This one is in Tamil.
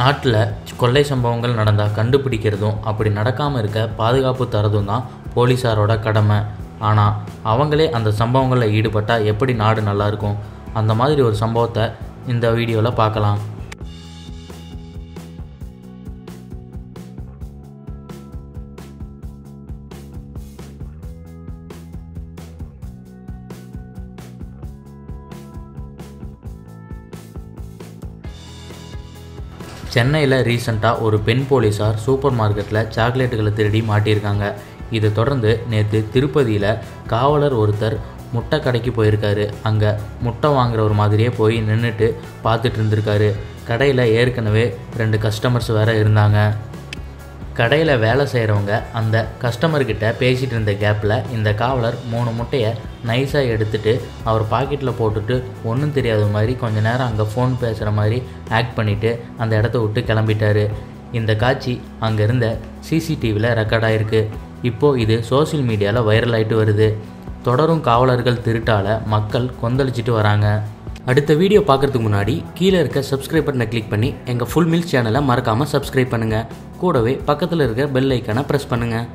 நாட்டில் கொள்ளை சம்பவங்கள் நடந்தால் கண்டுபிடிக்கிறதும் அப்படி நடக்காமல் இருக்க பாதுகாப்பு தரதும் தான் போலீஸாரோட கடமை. ஆனால் அவங்களே அந்த சம்பவங்களில் ஈடுபட்டால் எப்படி நாடு நல்லாயிருக்கும் அந்த மாதிரி ஒரு சம்பவத்தை இந்த வீடியோவில் பார்க்கலாம். சென்னையில் ரீசண்டாக ஒரு பெண் போலீஸார் சூப்பர் மார்க்கெட்டில் சாக்லேட்டுகளை திருடி மாட்டியிருக்காங்க. இதை தொடர்ந்து நேற்று திருப்பதியில் காவலர் ஒருத்தர் முட்டை கடைக்கு போயிருக்காரு. அங்கே முட்டை வாங்குற ஒரு மாதிரியே போய் நின்றுட்டு பார்த்துட்டு இருந்திருக்காரு. கடையில் ஏற்கனவே ரெண்டு கஸ்டமர்ஸ் வேறு இருந்தாங்க. கடையில் வேலை செய்கிறவங்க அந்த கஸ்டமர்கிட்ட பேசிகிட்டு இருந்த கேப்பில் இந்த காவலர் மூணு முட்டையை நைஸாக எடுத்துட்டு அவர் பாக்கெட்டில் போட்டுட்டு ஒன்றும் தெரியாத மாதிரி கொஞ்ச நேரம் அங்கே ஃபோன் பேசுகிற மாதிரி ஆக்ட் பண்ணிவிட்டு அந்த இடத்த விட்டு கிளம்பிட்டார். இந்த காட்சி அங்கே இருந்த சிசிடிவியில் ரெக்கார்ட் ஆகிருக்கு இப்போது இது சோஷியல் மீடியாவில் வைரல் ஆகிட்டு வருது. தொடரும் காவலர்கள் திருட்டால் மக்கள் கொந்தளிச்சிட்டு வராங்க. அடுத்த வீடியோ பார்க்குறதுக்கு முன்னாடி கீழே இருக்க சப்ஸ்கிரைப் பட்டனை கிளிக் பண்ணி எங்கள் ஃபுல் மில்ஸ் சேனலை மறக்காமல் சப்ஸ்கிரைப் பண்ணுங்கள் கூடவே பக்கத்தில் இருக்க பெல் ஐக்கனை ப்ரெஸ் பண்ணுங்கள்